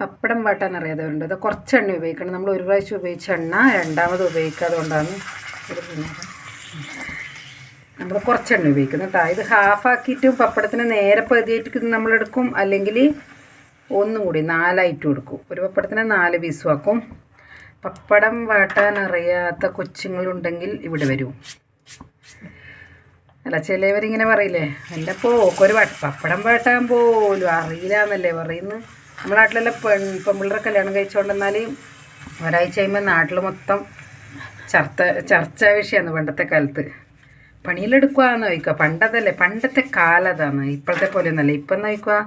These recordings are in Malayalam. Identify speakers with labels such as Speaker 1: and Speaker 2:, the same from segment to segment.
Speaker 1: പപ്പടം വാട്ടാൻ അറിയാത്തവരുണ്ട്. അത് കുറച്ച് എണ്ണ ഉപയോഗിക്കണം. നമ്മൾ ഒരു പ്രാവശ്യം ഉപയോഗിച്ച എണ്ണ രണ്ടാമത് ഉപയോഗിക്കാതെ കൊണ്ടാണ് നമ്മൾ കുറച്ച് എണ്ണ ഉപയോഗിക്കുന്നത് കേട്ടോ. ഇത് ഹാഫാക്കിയിട്ടും പപ്പടത്തിന് നേരെ പതിയായിട്ട് നമ്മളെടുക്കും അല്ലെങ്കിൽ ഒന്നും കൂടി നാലായിട്ട് കൊടുക്കും ഒരു പപ്പടത്തിന് നാല് പീസും ആക്കും. പപ്പടം വാട്ടാൻ അറിയാത്ത കൊച്ചുങ്ങളുണ്ടെങ്കിൽ ഇവിടെ വരൂ. അല്ല ചിലവരിങ്ങനെ പറയില്ലേ? എന്റെ പോക്കൊരു പപ്പടം വാട്ടാൻ പോലും അറിയില്ല എന്നല്ലേ പറയുന്നത്? നമ്മുടെ നാട്ടിലെല്ലാം പെൺ പെൺപിള്ളേരെ കല്യാണം കഴിച്ചുകൊണ്ടെന്നാൽ ഒരാഴ്ച കഴിയുമ്പോൾ നാട്ടിൽ മൊത്തം ചർച്ച ചർച്ചാ വിഷയമാണ് പണ്ടത്തെ കാലത്ത്. പണിയിലെടുക്കുകയെന്ന് ചോദിക്കുക. പണ്ടതല്ലേ പണ്ടത്തെ കാലതാണ്. ഇപ്പോഴത്തെ പോലെ ഒന്നല്ല ഇപ്പം എന്ന് ചോദിക്കുക?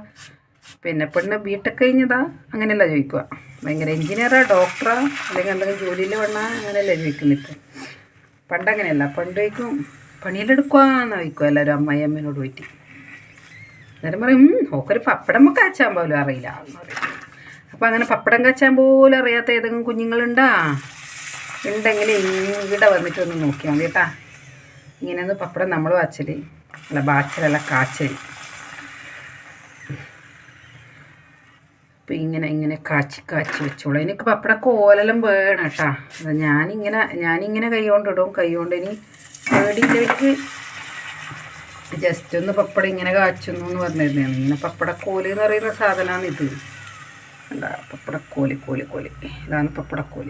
Speaker 1: പിന്നെ പെണ്ണ് വീട്ടിൽ കഴിഞ്ഞതാ? അങ്ങനെയല്ല ചോദിക്കുക. ഭയങ്കര എഞ്ചിനീയറാ ഡോക്ടറാ അല്ലെങ്കിൽ എന്തെങ്കിലും ജോലിയിൽ വേണ അങ്ങനെയല്ലേ ചോദിക്കുന്നത് ഇപ്പം. പണ്ടങ്ങനെയല്ല. പണ്ട് ചോദിക്കും പണിയിലെടുക്കുകയെന്ന് ചോദിക്കുക എല്ലാവരും അമ്മായി അമ്മേനോട് പോയിട്ട്. അന്നേരം പറയും "ഉം, ഓക്കൊരു പപ്പടം കാച്ചാൻ പോലും അറിയില്ല. പറയും. അപ്പോൾ അങ്ങനെ പപ്പടം കാച്ചാൻ പോലും അറിയാത്ത ഏതെങ്കിലും കുഞ്ഞുങ്ങളുണ്ടാ? ഉണ്ടെങ്കിൽ ഇവിടെ വന്നിട്ട് ഒന്ന് നോക്കിയാൽ മതി കേട്ടാ. ഇങ്ങനെയൊന്ന് പപ്പടം നമ്മൾ വാച്ചൽ അല്ല ബാച്ചലല്ല കാച്ചൽ അപ്പം ഇങ്ങനെ ഇങ്ങനെ കാച്ചി കാച്ചി വെച്ചോളൂ. എനിക്ക് പപ്പട കോലെല്ലാം വേണം കേട്ടാ. ഞാനിങ്ങനെ ഞാനിങ്ങനെ കൈ കൊണ്ടിടും. കൈ കൊണ്ട് ഇനി പേടിയിലേക്ക് ജസ്റ്റ് ഒന്ന് പപ്പടം ഇങ്ങനെ കാച്ചുന്നു എന്ന് പറഞ്ഞിരുന്നതാണ് ഇങ്ങനെ പപ്പടക്കോൽ എന്ന് പറയുന്ന സാധനമാണ് ഇത്. എന്താ പപ്പടക്കോൽ കോൽ കോൽ. ഇതാണ് പപ്പടക്കോൽ.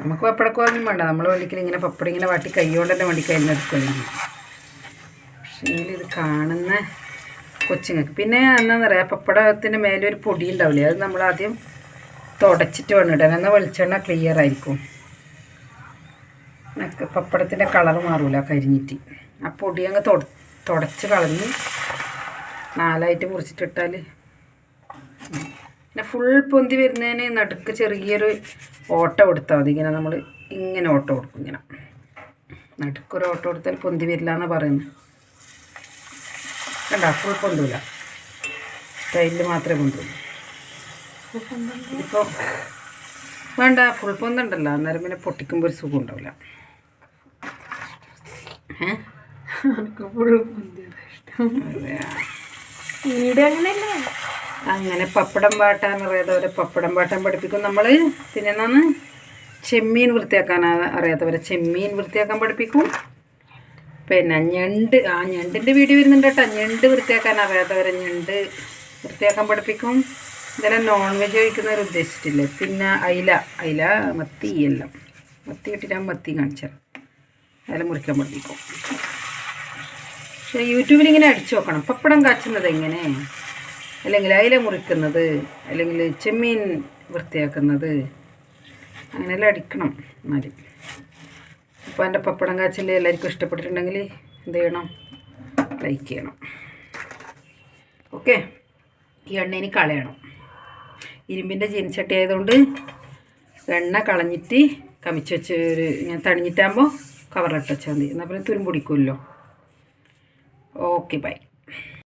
Speaker 1: നമുക്ക് പപ്പടക്കോലൊന്നും വേണ്ട. നമ്മൾ വണ്ടിക്കൽ ഇങ്ങനെ പപ്പടം ഇങ്ങനെ വാട്ടി കൈകൊണ്ട് തന്നെ വണ്ടി കയ്യിൽ നിന്ന് എടുക്കുന്നില്ല പക്ഷേ ഇത് കാണുന്ന കൊച്ചുങ്ങൾക്ക്. പിന്നെ എന്താണെന്ന് പറയാം പപ്പടത്തിന്റെ മേലെ ഒരു പൊടി ഉണ്ടാവില്ലേ? അത് നമ്മൾ ആദ്യം തുടച്ചിട്ട് വേണം ഇടാൻ. എന്നാൽ വെളിച്ചെണ്ണ ക്ലിയർ ആയിരിക്കും. പപ്പടത്തിന്റെ കളർ മാറൂല കരിഞ്ഞിട്ട് ആ പൊടി അങ്ങ് തുട തുടച്ച് കളഞ്ഞ് നാലായിട്ട് മുറിച്ചിട്ടിട്ടാൽ പിന്നെ ഫുൾ പൊന്തി വരുന്നതിന് നടുക്ക് ചെറിയൊരു ഓട്ടം കൊടുത്താൽ മതി. ഇങ്ങനെ നമ്മൾ ഇങ്ങനെ ഓട്ടം കൊടുക്കും ഇങ്ങനെ. നടുക്കൊരു ഓട്ടം കൊടുത്താൽ പൊന്തി വരില്ല എന്നാണ് പറയുന്നത് കണ്ട ഫുൾ പൊന്തൂല. സ്റ്റൈലിൽ മാത്രമേ പൊന്തൂ ഇപ്പോൾ വേണ്ട ഫുൾ പൊന്തുണ്ടല്ലോ. അന്നേരം പിന്നെ പൊട്ടിക്കുമ്പോൾ ഒരു സുഖം ഉണ്ടാവില്ല അങ്ങനെ പപ്പടം പാട്ടാന്ന് അറിയാത്തവരെ പപ്പടം പാട്ടാൻ പഠിപ്പിക്കും. നമ്മൾ പിന്നെ എന്നാണ് ചെമ്മീൻ വൃത്തിയാക്കാൻ അറിയാത്തവരെ ചെമ്മീൻ വൃത്തിയാക്കാൻ പഠിപ്പിക്കും. പിന്നെ ഞണ്ട് ആ ഞണ്ടിന്റെ വീഡിയോ വരുന്നുണ്ട് കേട്ടോ. ഞണ്ട് വൃത്തിയാക്കാൻ അറിയാത്തവരെ ഞണ്ട് വൃത്തിയാക്കാൻ പഠിപ്പിക്കും. ഇതെല്ലാം നോൺ വെജ് കഴിക്കുന്നവർ ഉദ്ദേശിച്ചിട്ടില്ലേ? പിന്നെ അയില അയില മത്തി എല്ലാം മത്തി കിട്ടിയിട്ട് മത്തി കാണിച്ചാൽ അതെല്ലാം മുറിക്കാൻ പഠിപ്പിക്കും പക്ഷേ യൂട്യൂബിൽ ഇങ്ങനെ അടിച്ചു നോക്കണം. പപ്പടം കാച്ചുന്നത് എങ്ങനെ? അല്ലെങ്കിൽ അയില മുറിക്കുന്നത് അല്ലെങ്കിൽ ചെമ്മീൻ വൃത്തിയാക്കുന്നത് അങ്ങനെയെല്ലാം അടിക്കണം എന്നാൽ അപ്പോൾ എന്റെ പപ്പടം കാച്ചിൽ എല്ലാവർക്കും ഇഷ്ടപ്പെട്ടിട്ടുണ്ടെങ്കിൽ എന്ത് ചെയ്യണം? ലൈക്ക് ചെയ്യണം. ഓക്കെ ഈ എണ്ണ ഇനി കളയണം. ഇരുമ്പിന്റെ ജീൻചട്ടി ആയതുകൊണ്ട് എണ്ണ കളഞ്ഞിട്ട് കമിച്ച് വെച്ച് ഒരു ഇങ്ങനെ തണിഞ്ഞിട്ടാകുമ്പോൾ കവറിലിട്ട് വെച്ചാൽ മതി. എന്നാൽ പിന്നെ തുരുമ്പൊടിക്കുമല്ലോ ഓക്കെ ബൈ